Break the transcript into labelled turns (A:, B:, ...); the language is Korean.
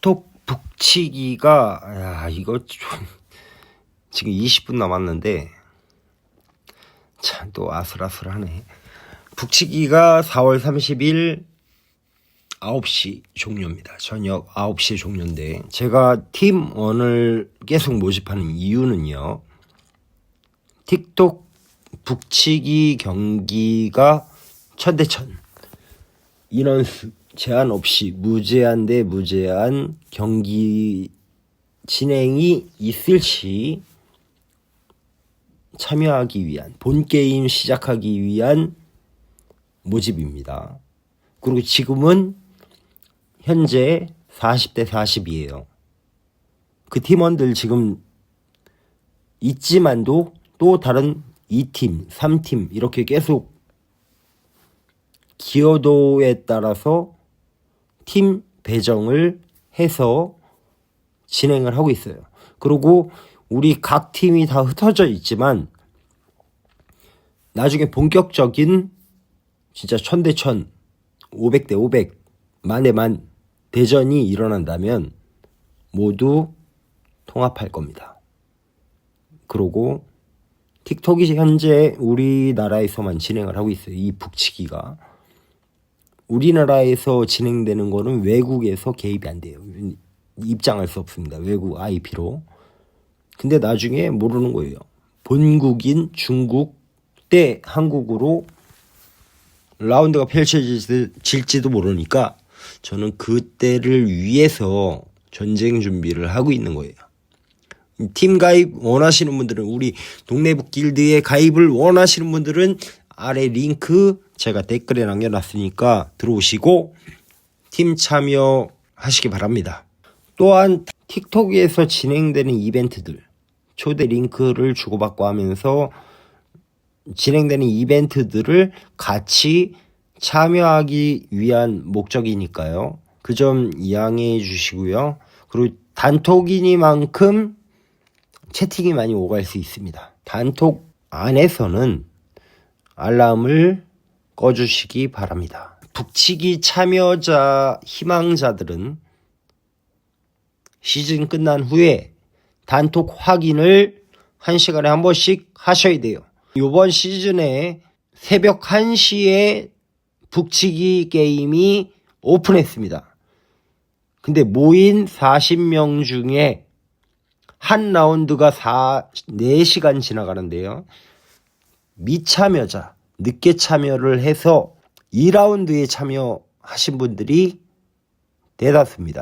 A: 틱톡 북치기가 야 이거 좀 지금 20분 남았는데 참 또 아슬아슬하네. 북치기가 4월 30일 9시 종료입니다. 저녁 9시 종료인데 제가 팀원을 계속 모집하는 이유는요. 틱톡 북치기 경기가 천대천 인원수 제한 없이 무제한 대 무제한 경기 진행이 있을 시 참여하기 위한 본 게임 시작하기 위한 모집입니다. 그리고 지금은 현재 40대 40이에요. 그 팀원들 지금 있지만도 또 다른 2팀, 3팀 이렇게 계속 기여도에 따라서 팀 배정을 해서 진행을 하고 있어요. 그리고 우리 각 팀이 다 흩어져 있지만 나중에 본격적인 진짜 천대천, 500대 500, 만대 만 대전이 일어난다면 모두 통합할 겁니다. 그리고 틱톡이 현재 우리나라에서만 진행을 하고 있어요. 이 북치기가. 우리나라에서 진행되는 거는 외국에서 개입이 안 돼요. 입장할 수 없습니다. 외국 IP로. 근데 나중에 모르는 거예요. 본국인 중국 때 한국으로 라운드가 펼쳐질지도 모르니까 저는 그때를 위해서 전쟁 준비를 하고 있는 거예요. 팀 가입 원하시는 분들은 우리 동네북 길드에 가입을 원하시는 분들은 아래 링크 제가 댓글에 남겨놨으니까 들어오시고 팀 참여하시기 바랍니다. 또한 틱톡에서 진행되는 이벤트들 초대 링크를 주고받고 하면서 진행되는 이벤트들을 같이 참여하기 위한 목적이니까요. 그점 이해해 주시고요. 그리고 단톡이니만큼 채팅이 많이 오갈 수 있습니다. 단톡 안에서는 알람을 꺼주시기 바랍니다. 북치기 참여자 희망자들은 시즌 끝난 후에 단톡 확인을 한 시간에 한 번씩 하셔야 돼요. 이번 시즌에 새벽 1시에 북치기 게임이 오픈했습니다. 근데 모인 40명 중에 한 라운드가 4, 4시간 지나가는데요. 미참여자, 늦게 참여를 해서 2라운드에 참여하신 분들이 대다수입니다.